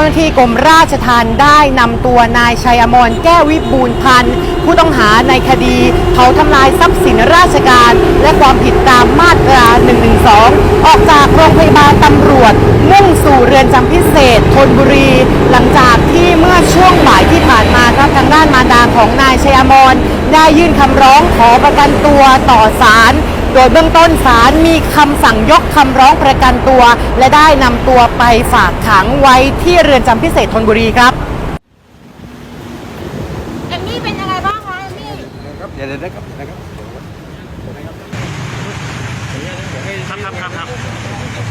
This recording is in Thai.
จ้าหน้าที่กรมราชทัณฑ์ได้นำตัวนายชัยอมรแก้ววิบูลพันธ์ผู้ต้องหาในคดีเผาทำลายทรัพย์สินราชการ และความผิดตามมาตรา 112 ออกจากโรงพยาบาลตำรวจ มุ่งสู่เรือนจำพิเศษธนบุรี หลังจากที่เมื่อช่วงบ่ายที่ผ่านมาครับทางด้านมารดาของนายชัยอมรได้ยื่นคำร้องขอประกันตัวต่อศาล โดยเบื้องต้นศาลมีคำสั่งยกคำร้องประกันตัว และได้นำตัวไปฝากขังไว้ที่เรือนจำพิเศษธนบุรีครับเอมมี่เป็นยังไงบ้างคะเอมมี่ครับเดี๋ยวเดี๋ยวนะครับนะครับครับครับครับครับ